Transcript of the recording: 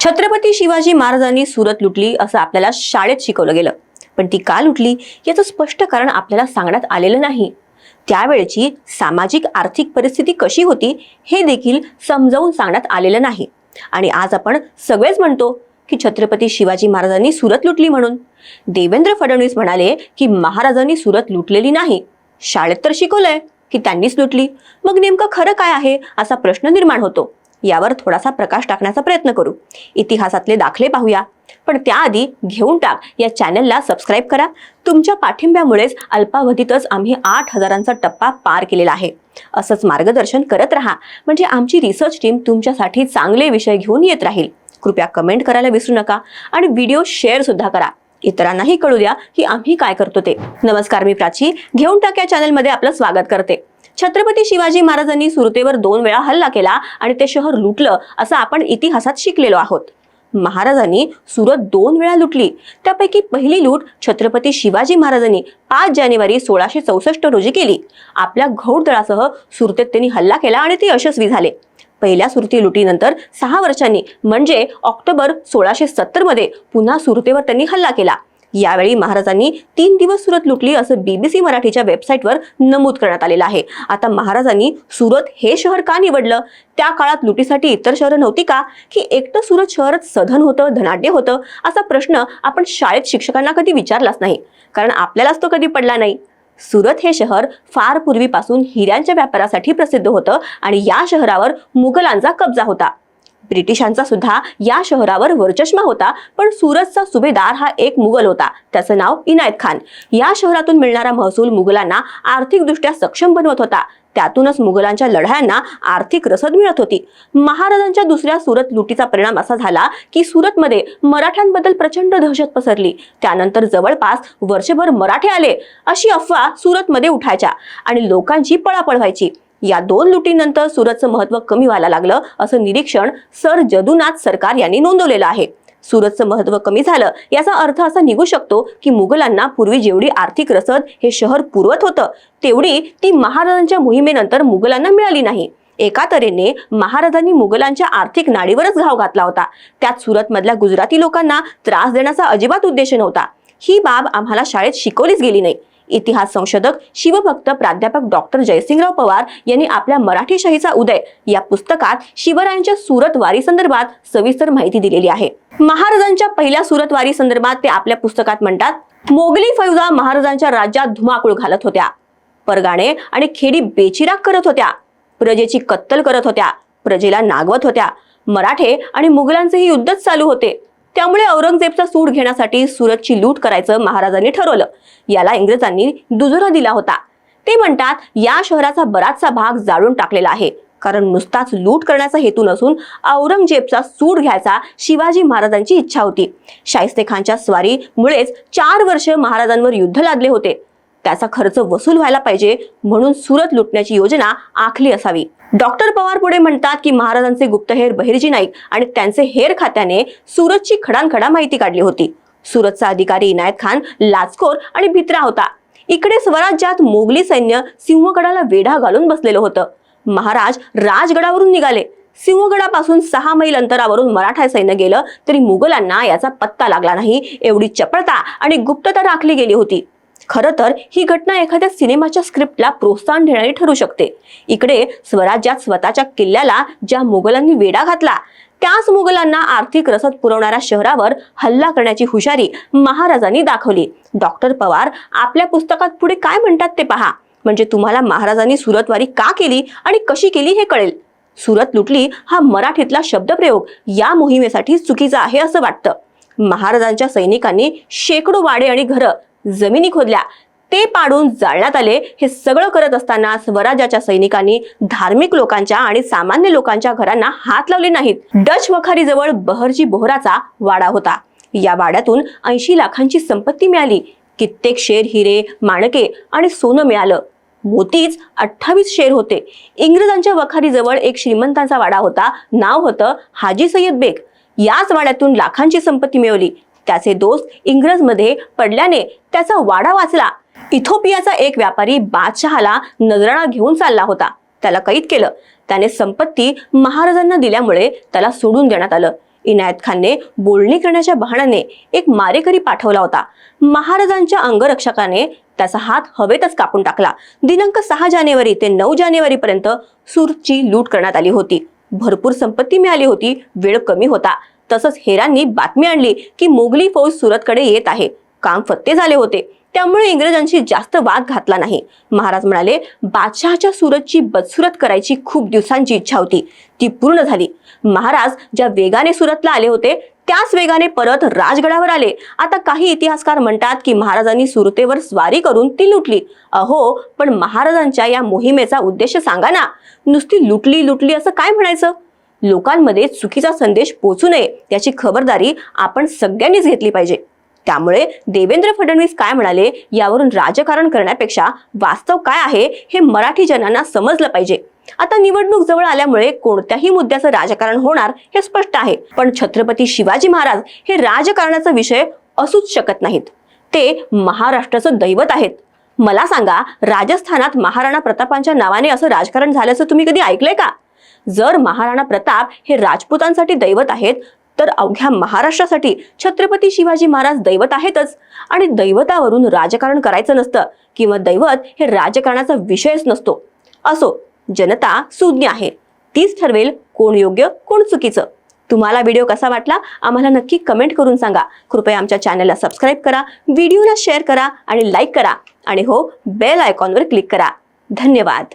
छत्रपती शिवाजी महाराजांनी सुरत लुटली असं आपल्याला शाळेत शिकवलं गेलं. पण ती का लुटली याचं स्पष्ट कारण आपल्याला सांगण्यात आलेलं नाही. त्यावेळची सामाजिक आर्थिक परिस्थिती कशी होती हे देखील समजावून सांगण्यात आलेलं नाही. आणि आज आपण सगळेच म्हणतो की छत्रपती शिवाजी महाराजांनी सुरत लुटली म्हणून. देवेंद्र फडणवीस म्हणाले की महाराजांनी सुरत लुटलेली नाही. शाळेत तर शिकवलंय की त्यांनीच लुटली. मग नेमकं खरं काय आहे असा प्रश्न निर्माण होतो. यावर थोडासा प्रकाश टाकण्याचा प्रयत्न करू. इतिहासातले दाखले पाहूया. पण त्याआधी घेऊन टाक. या चॅनलला सबस्क्राईब करा. तुमच्या पाठिंब्यामुळेच अल्पावधीतच आम्ही आठ हजारांचा टप्पा पार केलेला आहे. असंच मार्गदर्शन करत राहा. म्हणजे आमची रिसर्च टीम तुमच्यासाठी चांगले विषय घेऊन येत राहील. कृपया कमेंट करायला विसरू नका आणि व्हिडिओ शेअर सुद्धा करा. इतरांनाही कळू द्या की आम्ही काय करतो ते. नमस्कार मी प्राची. घेऊन टाक या चॅनलमध्ये आपलं स्वागत करते. छत्रपती शिवाजी महाराजांनी सुरतेवर दोन वेळा हल्ला केला आणि ते शहर लुटलं असं आपण इतिहासात शिकलेलो आहोत. महाराजांनी सुरत दोन वेळा लुटली. त्यापैकी पहिली लूट छत्रपती शिवाजी महाराजांनी पाच जानेवारी सोळाशे चौसष्ट रोजी केली. आपल्या घौडदळासह सुरतेत त्यांनी हल्ला केला आणि ते यशस्वी झाले. पहिल्या सुरती लुटीनंतर सहा वर्षांनी म्हणजे ऑक्टोबर सोळाशे सत्तरमध्ये पुन्हा सुरतेवर त्यांनी हल्ला केला. यावेळी महाराजांनी तीन दिवस सुरत लुटली असं बीबीसी मराठीच्या वेबसाईटवर नमूद करण्यात आलेलं आहे. आता महाराजांनी सुरत हे शहर का निवडलं? त्या काळात लुटीसाठी इतर शहरं नव्हती का? की एकटं सुरत शहरच सधन होतं धनाढ्य होतं? असा प्रश्न आपण शाळेत शिक्षकांना कधी विचारलाच नाही. कारण आपल्यालाच तो कधी पडला नाही. सुरत हे शहर फार पूर्वीपासून हिऱ्यांच्या व्यापारासाठी प्रसिद्ध होतं आणि या शहरावर मुघलांचा कब्जा होता. ब्रिटिशांचा सुद्धा या शहरावर वरचष्मा होता पण सुरतचा सुभेदार हा एक मुघल होता त्याचं नाव इनायत खान. या शहरातून मिळणारा महसूल मुघलांना आर्थिकदृष्ट्या सक्षम बनवत होता. त्यातूनच मुघलांच्या लढायांना आर्थिक रसद मिळत होती. महाराजांच्या दुसऱ्या सुरत लुटीचा परिणाम असा झाला की सुरतमध्ये मराठ्यांबद्दल प्रचंड दहशत पसरली. त्यानंतर जवळपास वर्षभर मराठे आले अशी अफवा सुरतमध्ये उठायच्या आणि लोकांची पळापळ व्हायची. या दोन लुटीनंतर सुरतचं महत्त्व कमी व्हायला लागलं असं निरीक्षण सर जदुनाथ सरकार यांनी नोंदवलेलं आहे. सुरतचं महत्त्व कमी झालं याचा अर्थ असा निघू शकतो की मुघलांना पूर्वी जेवढी आर्थिक रसद हे शहर पुरवत होतं तेवढी ती महाराजांच्या मोहिमेनंतर मुघलांना मिळाली नाही. एका तऱ्हेने महाराजांनी मुघलांच्या आर्थिक नाडीवरच घाव घातला होता. त्यात सुरतमधल्या गुजराती लोकांना त्रास देण्याचा अजिबात उद्देश नव्हता. ही बाब आम्हाला शाळेत शिकवलीच गेली नाही. इतिहास संशोधक शिवभक्त प्राध्यापक डॉक्टर जयसिंगराव पवार यांनी आपल्या मराठी शाहीचा उदय या पुस्तकात शिवरायांच्या सुरत वारी संदर्भात सविस्तर माहिती दिलेली आहे. महाराजांच्या पहिल्या सुरत वारी संदर्भात ते आपल्या पुस्तकात म्हणतात मोगली फौजा महाराजांच्या राज्यात धुमाकूळ घालत होत्या. परगाणे आणि खेडी बेचिराग करत होत्या. प्रजेची कत्तल करत होत्या. प्रजेला नागवत होत्या. मराठे आणि मुघलांचेही युद्धच चालू होते. त्यामुळे औरंगजेबचा सूड घेण्यासाठी सुरतची लूट करायचं महाराजांनी ठरवलं. याला इंग्रजांनी दुजोरा दिला होता. ते म्हणतात या शहराचा बराचसा भाग जाळून टाकलेला आहे. कारण नुसताच लूट करण्याचा हेतू नसून औरंगजेबचा सूड घ्यायचा शिवाजी महाराजांची इच्छा होती. शाहिस्ते खानच्या स्वारीमुळेच चार वर्ष महाराजांवर युद्ध लादले होते. त्याचा खर्च वसूल व्हायला पाहिजे म्हणून सुरत लुटण्याची योजना आखली असावी. डॉक्टर पवार पुढे म्हणतात की महाराजांचे गुप्तहेर बहिर्जी नाईक आणि त्यांचे हेर खात्याने सूरजची खडानखडा माहिती काढली होती. सूरतचा अधिकारी इनायत खान लाचखोर आणि भित्रा होता. इकडे स्वराज्यात मोगली सैन्य सिंहगडाला वेढा घालून बसलेलं होतं. महाराज राजगडावरून निघाले. सिंहगडापासून सहा मैल अंतरावरून मराठा सैन्य गेलं तरी मुघलांना याचा पत्ता लागला नाही. एवढी चपळता आणि गुप्तता राखली गेली होती. खरं तर ही घटना एखाद्या सिनेमाच्या स्क्रिप्टला प्रोत्साहन देणारी ठरू शकते. इकडे स्वराज्यात स्वतःच्या किल्ल्याला ज्या मुघलांनी वेढा घातला त्याच मुघलांना आर्थिक रसद पुरवणाऱ्या शहरावर हल्ला करण्याची हुशारी महाराजांनी दाखवली. डॉक्टर पवार आपल्या पुस्तकात पुढे काय म्हणतात ते पहा. म्हणजे तुम्हाला महाराजांनी सुरतवारी का केली आणि कशी केली हे कळेल. सुरत लुटली हा मराठीतला शब्दप्रयोग या मोहिमेसाठी चुकीचा आहे असं वाटतं. महाराजांच्या सैनिकांनी शेकडो वाडे आणि घरं जमिनी खोदल्या. ते पाडून जाळण्यात आले. हे सगळं करत असताना स्वराज्याच्या सैनिकांनी धार्मिक लोकांच्या आणि सामान्य लोकांच्या घरांना हात लावले नाहीत. डच वखारीजवळ बहरजी बोहराचा वाडा होता. या वाड्यातून ऐंशी लाखांची संपत्ती मिळाली. कित्येक शेर हिरे माणके आणि सोनं मिळालं. मोतीच अठ्ठावीस शेर होते. इंग्रजांच्या वखारीजवळ एक श्रीमंतांचा वाडा होता. नाव होतं हाजी सय्यद बेग. याच वाड्यातून लाखांची संपत्ती मिळवली. त्याचे दोस्त इंग्रजमध्ये पडल्याने त्याचा वाडा वाचला. इथोपियाचा एक व्यापारी बादशहाला नजराणा घेऊन चालला होता. त्याला कैद केलं. त्याने संपत्ती महाराजांना दिल्यामुळे त्याला सोडून देण्यात आलं. इनायत खानने बोलणी करण्याच्या बहाण्याने एक मारेकरी पाठवला होता. महाराजांच्या अंगरक्षकाने त्याचा हात हवेतच कापून टाकला. दिनांक सहा जानेवारी ते नऊ जानेवारी पर्यंत सूरची लूट करण्यात आली होती. भरपूर संपत्ती मिळाली होती. वेळ कमी होता. तसंच हेरांनी बातमी आणली की मोगली फौज सुरतकडे येत आहे. काम फत्ते झाले होते. त्यामुळे इंग्रजांशी जास्त वाद घातला नाही. महाराज म्हणाले बादशहाच्या सुरतची बदसुरत करायची खूप दिवसांची इच्छा होती. ती पूर्ण झाली. महाराज ज्या वेगाने सुरतला आले होते त्याच वेगाने परत राजगडावर आले. आता काही इतिहासकार म्हणतात की महाराजांनी सुरतेवर स्वारी करून ती लुटली. अहो पण महाराजांच्या या मोहिमेचा उद्देश सांगा ना. नुसती लुटली लुटली असं काय म्हणायचं? लोकांमध्ये चुकीचा संदेश पोचू नये याची खबरदारी आपण सगळ्यांनीच घेतली पाहिजे. त्यामुळे देवेंद्र फडणवीस काय म्हणाले यावरून राजकारण करण्यापेक्षा वास्तव काय आहे हे मराठी जनांना समजलं पाहिजे. आता निवडणूक जवळ आल्यामुळे कोणत्याही मुद्द्याचं राजकारण होणार हे स्पष्ट आहे. पण छत्रपती शिवाजी महाराज हे राजकारणाचा विषय असूच शकत नाहीत. ते महाराष्ट्राचं दैवत आहेत. मला सांगा राजस्थानात महाराणा प्रतापांच्या नावाने असं राजकारण झाल्याचं तुम्ही कधी ऐकलंय का? जर महाराणा प्रताप हे राजपूतांसाठी दैवत आहेत तर अवघ्या महाराष्ट्रासाठी छत्रपती शिवाजी महाराज दैवत आहेतच. आणि दैवतावरून राजकारण करायचं नसतं किंवा दैवत हे राजकारणाचा विषयच नसतो. असो जनता सुज्ञ आहे. तीच ठरवेल कोण योग्य कोण चुकीचं. तुम्हाला व्हिडिओ कसा वाटला आम्हाला नक्की कमेंट करून सांगा. कृपया आमच्या चॅनलला सबस्क्राईब करा व्हिडिओला शेअर करा आणि लाईक करा. आणि हो बेल आयकॉनवर क्लिक करा. धन्यवाद.